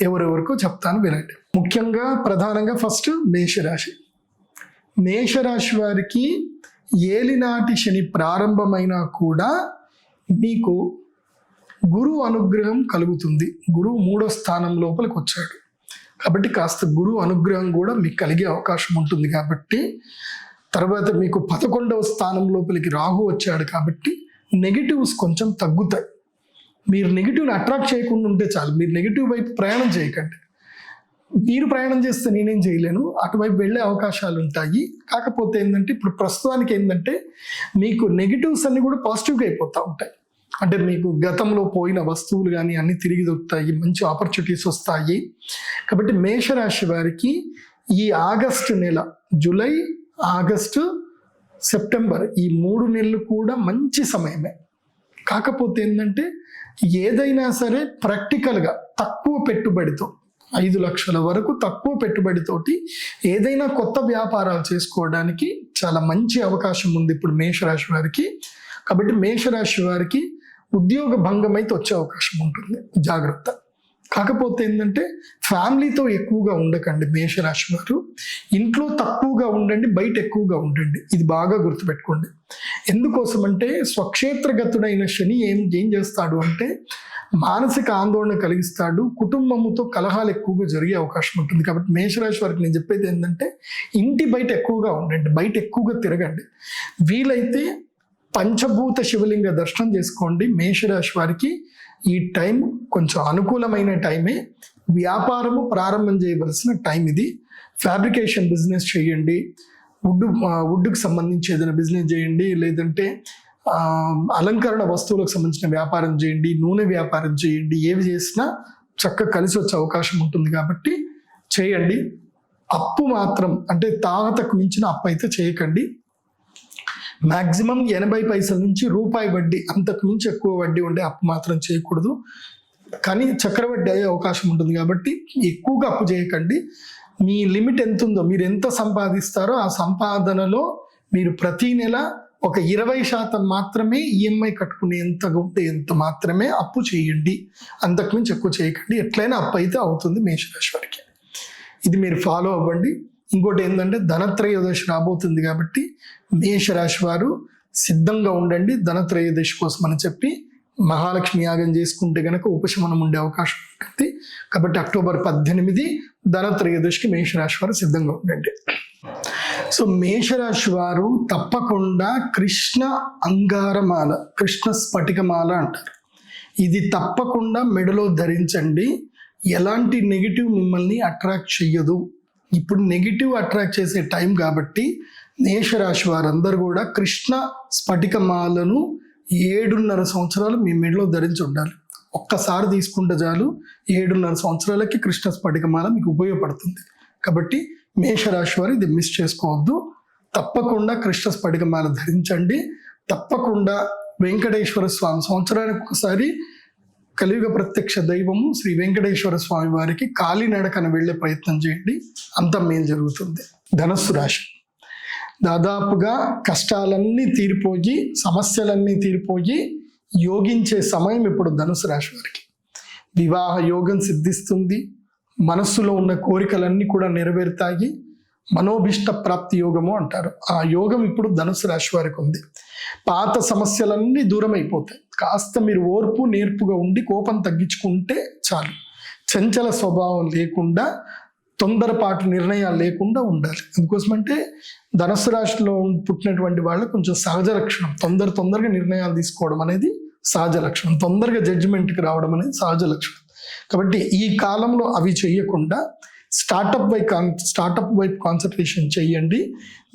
ఎవరెవరికో చెప్తాను వినండి. ముఖ్యంగా ప్రధానంగా ఫస్ట్ మేషరాశి. మేషరాశి వారికి ఏలినాటి శని ప్రారంభమైనా కూడా మీకు గురువు అనుగ్రహం కలుగుతుంది. గురువు మూడో స్థానం లోపలికి వచ్చాడు. కాబట్టి కాస్త గురువు అనుగ్రహం కూడా మీకు కలిగే అవకాశం ఉంటుంది కాబట్టి తర్వాత మీకు పదకొండవ స్థానం లోపలికి రాహు వచ్చాడు కాబట్టి నెగిటివ్స్ కొంచెం తగ్గుతాయి. మీరు నెగిటివ్ని అట్రాక్ట్ చేయకుండా ఉంటే చాలు. మీరు నెగిటివ్ వైపు ప్రయాణం చేయకండి. మీరు ప్రయాణం చేస్తే నేనేం చేయలేను. అటువైపు వెళ్ళే అవకాశాలు ఉంటాయి. కాకపోతే ఏంటంటే ఇప్పుడు ప్రస్తుతానికి ఏంటంటే మీకు నెగిటివ్స్ అన్ని కూడా పాజిటివ్గా అయిపోతూ ఉంటాయి. అంటే మీకు గతంలో పోయిన వస్తువులు కానీ అన్ని తిరిగి దొరుకుతాయి. మంచి ఆపర్చునిటీస్ వస్తాయి. కాబట్టి మేషరాశి వారికి ఈ ఆగస్టు నెల జూలై ఆగస్టు సెప్టెంబర్ ఈ మూడు నెలలు కూడా మంచి సమయమే. కాకపోతే ఏంటంటే ఏదైనా సరే ప్రాక్టికల్గా తక్కువ పెట్టుబడితో ఐదు లక్షల వరకు తక్కువ పెట్టుబడితోటి ఏదైనా కొత్త వ్యాపారాలు చేసుకోవడానికి చాలా మంచి అవకాశం ఉంది ఇప్పుడు మేషరాశి వారికి. కాబట్టి మేషరాశి వారికి ఉద్యోగ భంగం అయితే వచ్చే అవకాశం ఉంటుంది. జాగ్రత్త. కాకపోతే ఏంటంటే ఫ్యామిలీతో ఎక్కువగా ఉండకండి మేషరాశి వారు. ఇంట్లో తక్కువగా ఉండండి బయట ఎక్కువగా ఉండండి. ఇది బాగా గుర్తుపెట్టుకోండి. ఎందుకోసం అంటే స్వక్షేత్రగతుడైన శని ఏం ఏం చేస్తాడు అంటే మానసిక ఆందోళన కలిగిస్తాడు కుటుంబముతో కలహాలు ఎక్కువగా జరిగే అవకాశం ఉంటుంది. కాబట్టి మేషరాశి వారికి నేను చెప్పేది ఏంటంటే ఇంటి బయట ఎక్కువగా ఉండండి బయట ఎక్కువగా తిరగండి. వీలైతే పంచభూత శివలింగ దర్శనం చేసుకోండి మేషరాశి వారికి. ఈ టైం కొంచెం అనుకూలమైన టైమే. వ్యాపారము ప్రారంభం చేయవలసిన టైం ఇది. ఫ్యాబ్రికేషన్ బిజినెస్ చేయండి. వుడ్ వుడ్కి సంబంధించి ఏదైనా బిజినెస్ చేయండి. లేదంటే అలంకరణ వస్తువులకు సంబంధించిన వ్యాపారం చేయండి. నూనె వ్యాపారం చేయండి. ఏవి చేసినా చక్కగా కలిసి వచ్చే అవకాశం ఉంటుంది కాబట్టి చేయండి. అప్పు మాత్రం అంటే తాగతకు మించిన అప్పు అయితే చేయకండి. మ్యాక్సిమం ఎనభై పైసల నుంచి రూపాయి వడ్డీ అంతకు మించి ఎక్కువ వడ్డీ ఉండే అప్పు మాత్రం చేయకూడదు. కానీ చక్రవడ్డీ అయ్యే అవకాశం ఉంటుంది కాబట్టి ఎక్కువగా అప్పు చేయకండి. మీ లిమిట్ ఎంత ఉందో మీరు ఎంత సంపాదిస్తారో ఆ సంపాదనలో మీరు ప్రతి నెల ఒక ఇరవై శాతం మాత్రమే ఈఎంఐ కట్టుకునేంత ఉంటే ఎంత మాత్రమే అప్పు చేయండి. అంతకుమించి ఎక్కువ చేయకండి. ఎట్లయినా అప్పు అయితే అవుతుంది మేషరాశి వారికి. ఇది మీరు ఫాలో అవ్వండి. ఇంకోటి ఏంటంటే ధనత్రయోదశి రాబోతుంది కాబట్టి మేషరాశి వారు సిద్ధంగా ఉండండి. ధనత్రయోదశి కోసం అని చెప్పి మహాలక్ష్మి యాగం చేసుకుంటే కనుక ఉపశమనం ఉండే అవకాశం ఉంటుంది. కాబట్టి అక్టోబర్ పద్దెనిమిది ధనత్రయోదశికి మేషరాశి వారు సిద్ధంగా ఉండండి. సో మేషరాశి వారు తప్పకుండా కృష్ణ అంగారమాల కృష్ణ స్ఫటికమాల అంటారు. ఇది తప్పకుండా మెడలో ధరించండి. ఎలాంటి నెగిటివ్ మిమ్మల్ని అట్రాక్ట్ చెయ్యదు. ఇప్పుడు నెగిటివ్ అట్రాక్ట్ చేసే టైం కాబట్టి మేషరాశి వారందరూ కూడా కృష్ణ స్ఫటికమాలను ఏడున్నర సంవత్సరాలు మీ మెడలో ధరించి ఉండాలి. ఒక్కసారి తీసుకుంటే చాలు ఏడున్నర సంవత్సరాలకి కృష్ణ స్ఫటికమాల మీకు ఉపయోగపడుతుంది. కాబట్టి మేషరాశి వారు ఇది మిస్ చేసుకోవద్దు. తప్పకుండా కృష్ణ స్ఫటికమాల ధరించండి. తప్పకుండా వెంకటేశ్వర స్వామి సంవత్సరానికి ఒకసారి కలియుగ ప్రత్యక్ష దైవము శ్రీ వెంకటేశ్వర స్వామి వారికి కాలినడకన వెళ్ళే ప్రయత్నం చేయండి. అంత మేలు జరుగుతుంది? ధనస్సు రాశి. దాదాపుగా కష్టాలన్నీ తీరిపోయి సమస్యలన్నీ తీరిపోయి యోగించే సమయం ఇప్పుడు ధనుసు రాశి వారికి. వివాహ యోగం సిద్ధిస్తుంది. మనస్సులో ఉన్న కోరికలన్నీ కూడా నెరవేరుతాయి. మనోభిష్ట ప్రాప్తి యోగము అంటారు. ఆ యోగం ఇప్పుడు ధనుసు రాశి వారికి ఉంది. పాత సమస్యలన్నీ దూరం అయిపోతాయి కాస్త మీరు ఓర్పు నేర్పుగా ఉండి కోపం తగ్గించుకుంటే చాలు. చంచల స్వభావం లేకుండా తొందరపాటు నిర్ణయాలు లేకుండా ఉండాలి. అందుకోసమంటే ధనుసు రాశిలో పుట్టినటువంటి వాళ్ళు కొంచెం సహజ లక్షణం. తొందర తొందరగా నిర్ణయాలు తీసుకోవడం అనేది సహజ లక్షణం. తొందరగా జడ్జిమెంట్కి రావడం అనేది సహజ లక్షణం. కాబట్టి ఈ కాలంలో అవి చేయకుండా స్టార్టప్ వై కాన్ స్టార్టప్ వైపు కాన్సన్ట్రేషన్ చేయండి.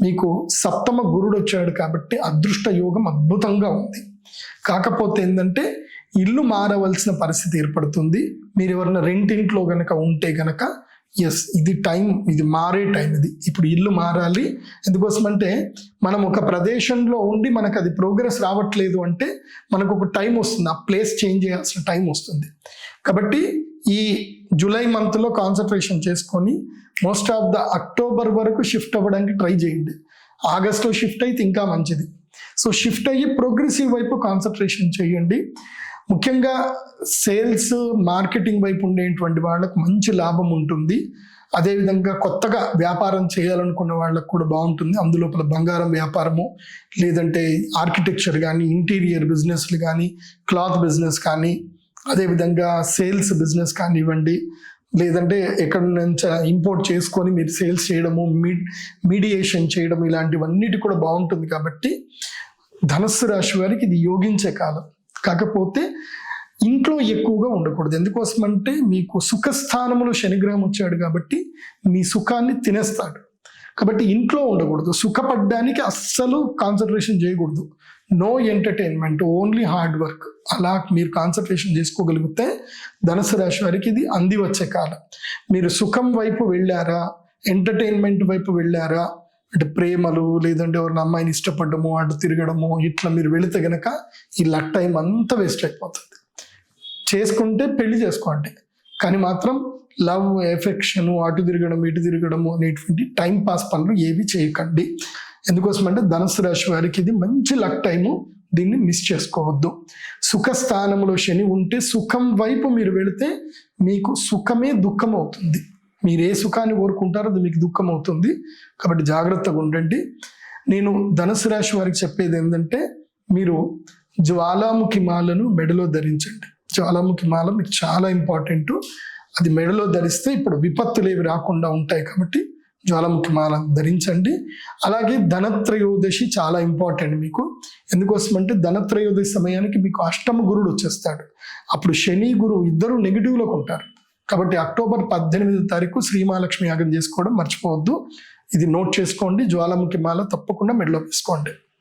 మీకు సప్తమ గురుడు వచ్చాడు కాబట్టి అదృష్ట యోగం అద్భుతంగా ఉంది. కాకపోతే ఏంటంటే ఇల్లు మారవలసిన పరిస్థితి ఏర్పడుతుంది. మీరు ఎవరైనా రెంటింట్లో గనక ఉంటే గనక ఎస్ ఇది టైం ఇది మారే టైం ఇది. ఇప్పుడు ఇల్లు మారాలి. ఎందుకోసం అంటే మనం ఒక ప్రదేశంలో ఉండి మనకు అది ప్రోగ్రెస్ రావట్లేదు అంటే మనకు ఒక టైం వస్తుంది. ఆ ప్లేస్ చేంజ్ చేయాల్సిన టైం వస్తుంది. కాబట్టి ఈ జూలై మంత్లో కాన్సన్ట్రేషన్ చేసుకొని మోస్ట్ ఆఫ్ ద అక్టోబర్ వరకు షిఫ్ట్ అవ్వడానికి ట్రై చేయండి. ఆగస్ట్లో షిఫ్ట్ అయితే ఇంకా మంచిది. సో షిఫ్ట్ అయ్యి ప్రోగ్రెసివ్ వైపు కాన్సన్ట్రేషన్ చేయండి. ముఖ్యంగా సేల్స్ మార్కెటింగ్ వైపు ఉండేటువంటి వాళ్ళకు మంచి లాభం ఉంటుంది. అదేవిధంగా కొత్తగా వ్యాపారం చేయాలనుకున్న వాళ్ళకు కూడా బాగుంటుంది. అందులోపల బంగారం వ్యాపారము లేదంటే ఆర్కిటెక్చర్ కానీ ఇంటీరియర్ బిజినెస్లు కానీ క్లాత్ బిజినెస్ కానీ అదేవిధంగా సేల్స్ బిజినెస్ కానివ్వండి లేదంటే ఎక్కడ నుంచి ఇంపోర్ట్ చేసుకొని మీరు సేల్స్ చేయడము మీ మీడియేషన్ చేయడం ఇలాంటివన్నిటి కూడా బాగుంటుంది కాబట్టి ధనస్సు రాశి వారికి ఇది యోగించే కాలం. కాకపోతే ఇంట్లో ఎక్కువగా ఉండకూడదు. ఎందుకోసం అంటే మీకు సుఖస్థానంలో శనిగ్రహం వచ్చాడు కాబట్టి మీ సుఖాన్ని తినేస్తాడు. కాబట్టి ఇంట్లో ఉండకూడదు. సుఖపడ్డానికి అస్సలు కాన్సన్ట్రేషన్ చేయకూడదు. No entertainment only hard work అలా మీరు కాన్సన్ట్రేషన్ చేసుకోగలిగితే ధనుసు రాశి వారికి ఇది అంది వచ్చే కాలం. మీరు సుఖం వైపు వెళ్ళారా? ఎంటర్టైన్మెంట్ వైపు వెళ్ళారా? అంటే ప్రేమలు లేదంటే ఎవరిని అమ్మాయిని ఇష్టపడము అటు తిరగడము ఇట్లా మీరు వెళితే గనక ఈ లక్ టైం అంతా వేస్ట్ అయిపోతుంది. చేసుకుంటే పెళ్ళి చేసుకోండి. కానీ మాత్రం లవ్ ఎఫెక్షన్ అటు తిరగడం ఇటు తిరగడము అనేటువంటి టైం పాస్ పనులు ఏవి చేయకండి. ఎందుకోసం అంటే ధనుసు రాశి వారికి ఇది మంచి లక్ టైము దీన్ని మిస్ చేసుకోవద్దు. సుఖ స్థానంలో శని ఉంటే సుఖం వైపు మీరు వెళితే మీకు సుఖమే దుఃఖం అవుతుంది మీరు ఏ సుఖాన్ని కోరుకుంటారో అది మీకు దుఃఖం అవుతుంది కాబట్టి జాగ్రత్తగా ఉండండి. నేను ధనుసు రాశి వారికి చెప్పేది ఏంటంటే మీరు జ్వాలాముఖి మాలను మెడలో ధరించండి. జ్వాలాముఖి మాల మీకు చాలా ఇంపార్టెంట్. అది మెడలో ధరిస్తే ఇప్పుడు విపత్తులు ఏవి రాకుండా ఉంటాయి కాబట్టి జ్వాలాముఖిమాల ధరించండి. అలాగే ధనత్రయోదశి చాలా ఇంపార్టెంట్ మీకు. ఎందుకోసం అంటే ధనత్రయోదశి సమయానికి మీకు అష్టమ గురుడు వచ్చేస్తాడు. అప్పుడు శని గురువు ఇద్దరు నెగిటివ్లోకి ఉంటారు. కాబట్టి అక్టోబర్ పద్దెనిమిది తారీఖు శ్రీమహాలక్ష్మి యాగం చేసుకోవడం మర్చిపోవద్దు. ఇది నోట్ చేసుకోండి. జ్వాలాముఖి మాల తప్పకుండా మెడలో వేసుకోండి.